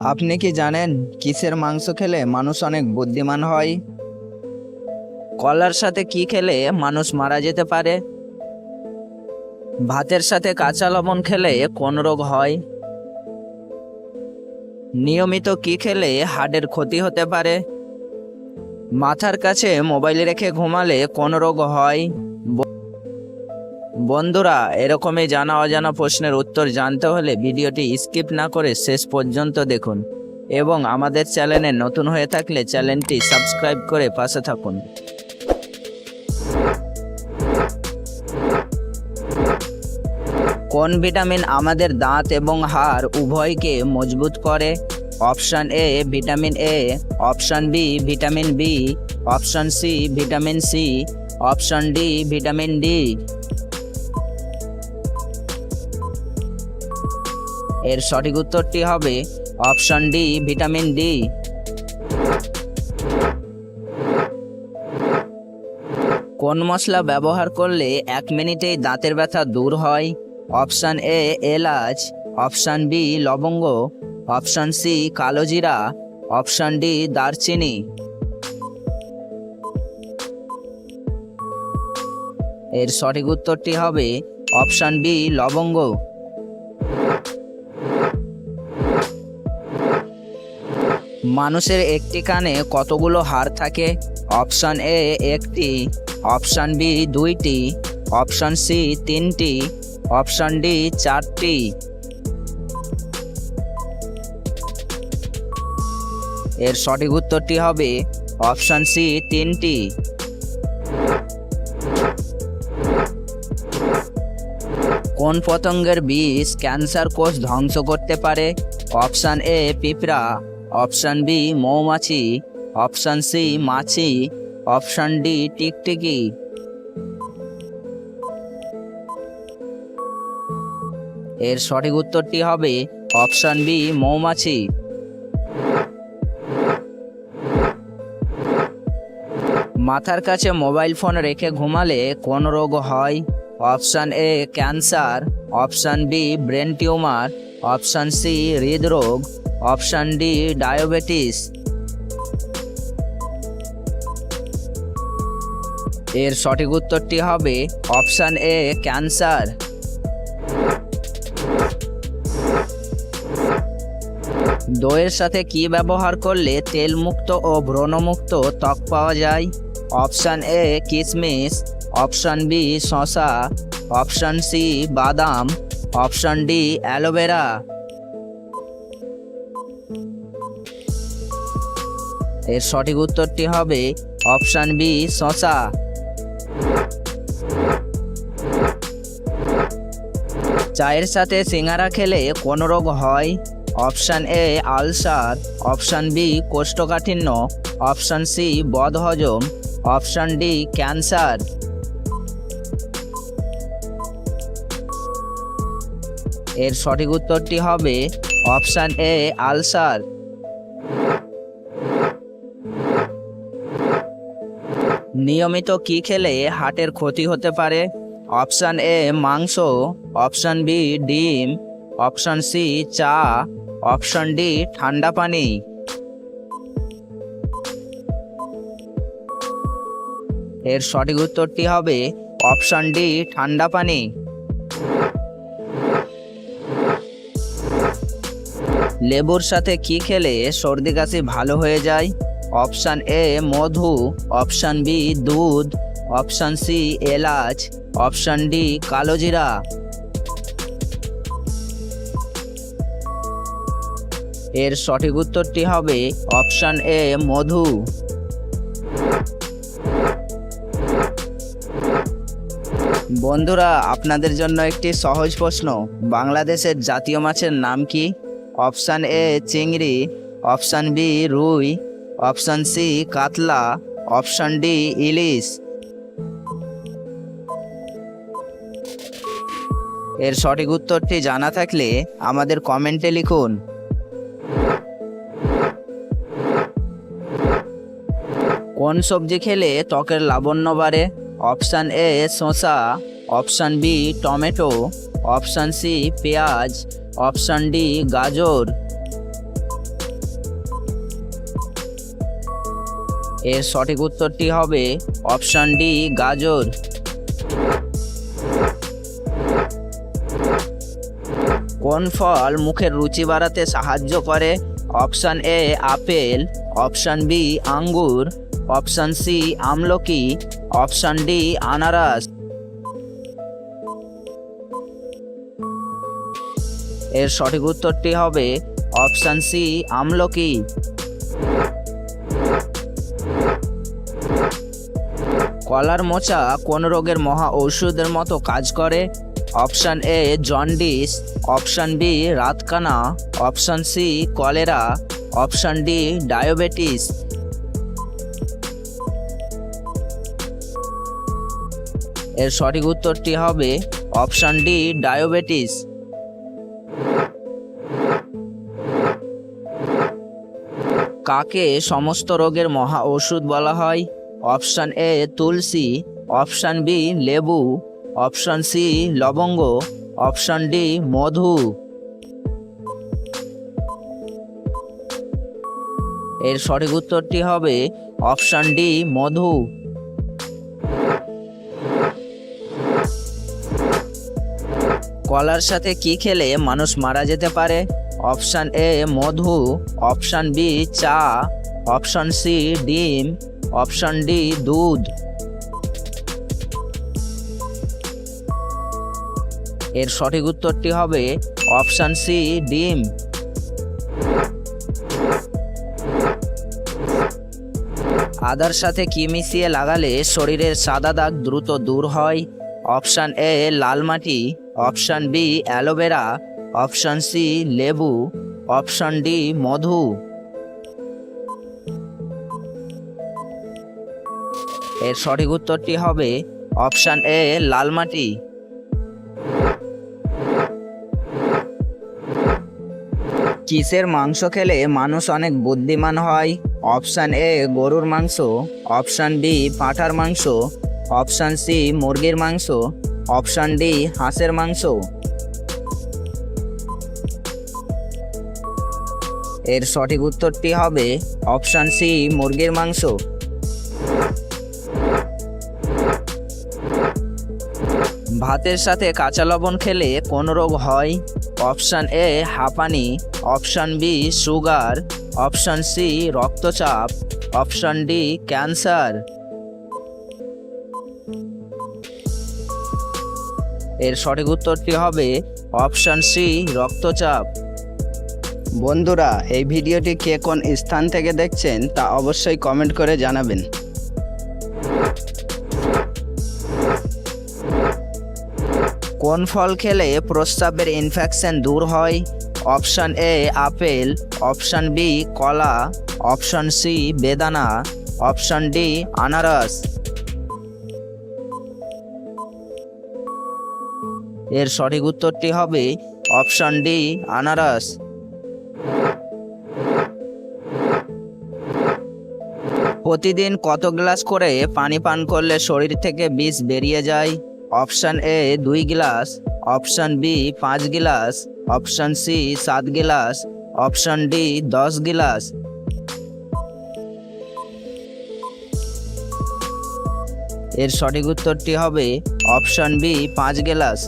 আপনি কি জানেন কিসের মাংস খেলে মানুষ অনেক বুদ্ধিমান হয়? কলার সাথে কি খেলে মানুষ মারা যেতে পারে? ভাতের সাথে কাঁচা লবণ খেলে কোন রোগ হয়? নিয়মিত কি খেলে হার্টের ক্ষতি হতে পারে? মাথার কাছে মোবাইল রেখে ঘুমালে কোন রোগ হয়? বন্ধুরা, এরকমই জানা অজানা প্রশ্নের উত্তর জানতে হলে ভিডিওটি স্কিপ না করে শেষ পর্যন্ত দেখুন এবং আমাদের চ্যানেলে নতুন হয়ে থাকলে চ্যানেলটি সাবস্ক্রাইব করে পাশে থাকুন। কোন ভিটামিন আমাদের দাঁত এবং হাড় উভয়কে মজবুত করে? Option A vitamin A, option B vitamin B, option C vitamin C, option D vitamin D. এর সঠিক উত্তরটি হবে অপশান ডি, ভিটামিন ডি। কোন মশলা ব্যবহার করলে এক মিনিটেই দাঁতের ব্যথা দূর হয়? অপশান এ, এলাচ। অপশান বি, লবঙ্গ। অপশান সি, কালো জিরা। অপশান ডি, দারচিনি। এর সঠিক উত্তরটি হবে অপশান বি, লবঙ্গ। মানুষের একটি কানে কতগুলো হাড় থাকে? অপশান এ একটি, অপশান বি দুইটি, অপশান সি তিনটি, অপশান ডি চারটি। এর সঠিক উত্তরটি হবে অপশান সি তিনটি। কোন পতঙ্গের বিষ ক্যান্সার কোষ ধ্বংস করতে পারে? অপশান এ পিঁপড়া। অপশান বি মৌমাছি, অপশান সি মাছি, অপশান ডি টিকটিকি। এর সঠিক উত্তরটি হবে অপশান বি মৌমাছি। মাথার কাছে মোবাইল ফোন রেখে ঘুমালে কোন রোগ হয়? Option A cancer, option B brain tumour, option C হৃদরোগ। Option D, diabetes. এর সঠিক উত্তরটি হবে অপশান এ, ক্যান্সার। দইয়ের সাথে কি ব্যবহার করলে তেলমুক্ত ও ব্রণমুক্ত ত্বক পাওয়া যায়? অপশান এ কিশমিশ অপশান বি শশা অপশান সি, বাদাম। Option D, aloe vera. এর সঠিক উত্তরটি হবে অপশান বি, শশা। চায়ের সাথে সিঙ্গারা খেলে কোন রোগ হয়? Option A, ulcer. Option B, কোষ্ঠকাঠিন্য। অপশান সি, বদহজম। Option D, cancer. এর সঠিক উত্তরটি হবে অপশান এ, আলসার। নিয়মিত কি খেলে হার্টের ক্ষতি হতে পারে? অপশান এ, মাংস, অপশান বি, ডিম, অপশান সি, চা, অপশান ডি, ঠান্ডা পানি। এর সঠিক উত্তরটি হবে অপশান ডি, ঠান্ডা পানি। লেবুর সাথে কি খেলে সর্দি কাশি ভালো হয়ে যায়? অপশান এ মধু। অপশান বি দুধ। অপশান সি এলাচ। অপশান ডি কালো জিরা। এর সঠিক উত্তরটি হবে অপশান এ মধু। বন্ধুরা, আপনাদের জন্য একটি সহজ প্রশ্ন। বাংলাদেশের জাতীয় মাছের নাম কি? অপশান এ চিংড়ি। অপশান বি রুই। অপশান সি, কাতলা, অপশান ডি, ইলিশ। এর সঠিক উত্তরটি জানা থাকলে আমাদের কমেন্টে লিখুন। কোন সবজি খেলে ত্বকের লাবণ্য বাড়ে? অপশান এ, শসা, option B, tomato, option C, পেঁয়াজ, অপশান ডি, গাজর। এর সঠিক উত্তরটি হবে অপশান ডি, গাজর। কোন ফল মুখের রুচি বাড়াতে সাহায্য করে? Option A, apple. Option B, আঙ্গুর। অপশান সি, আমলকি। অপশান ডি, আনারস। এর সঠিক উত্তরটি হবে অপশান সি, আমলকি। কলার মোচা কোন রোগের মহা ঔষধের মতো কাজ করে? Option A jaundice option B রাতকানা. Option C cholera. Option D diabetes এর সঠিক উত্তরটি হবে অপশান ডি ডায়াবেটিস কাকে সমস্ত রোগের মহা ওষুধ বলা হয়? অপশান এ তুলসী, অপশান বি লেবু, অপশান সি লবঙ্গ, অপশান ডি মধু। এর সঠিক উত্তরটি হবে অপশান ডি মধু। কলার সাথে কি খেলে মানুষ মারা যেতে পারে? অপশান এ মধু, অপশান বি চা, অপশান সি ডিম অপশান ডি, দুধ। এর সঠিক উত্তরটি হবে অপশান সি, ডিম। আদার সাথে কি মিশিয়ে লাগালে শরীরের সাদা দাগ দ্রুত দূর হয়? অপশান এ, লাল মাটি। Option B, aloe vera. Option C, লেবু। অপশান ডি, মধু। এর সঠিক উত্তরটি হবে অপশান এ, লাল মাটি। কিসের মাংস খেলে মানুষ অনেক বুদ্ধিমান হয়? অপশান এ, গরুর মাংস। অপশান বি, পাঁঠার মাংস। অপশান সি, মুরগির মাংস। অপশান ডি, হাঁসের মাংস। এর সঠিক উত্তরটি হবে অপশান সি, মুরগির মাংস। ভাতের সাথে কাঁচা লবণ খেলে কোন রোগ হয়? অপশান এ, হাঁপানি, option B, sugar, option C, রক্তচাপ, অপশান ডি, ক্যান্সার। এর সঠিক উত্তরটি হবে অপশান সি, রক্তচাপ। বন্ধুরা, এই ভিডিওটি কে কোন স্থান থেকে দেখছেন তা অবশ্যই কমেন্ট করে জানাবেন। কোন ফল খেলে প্রস্রাবের ইনফেকশন দূর হয়? Option A apple, option B কলা, অপশান সি বেদানা, অপশান ডি আনারস। এর সঠিক উত্তরটি হবে অপশান ডি আনারস। প্রতিদিন কত গ্লাস করে পানি পান করলে শরীর থেকে বিষ বেরিয়ে যায়? অপশান এ দুই গ্লাস, অপশান বি পাঁচ গ্লাস, অপশান সি সাত গিলাস, অপশান ডি দশ গিলাস। এর সঠিক উত্তরটি হবে অপশান বি পাঁচ গ্লাস।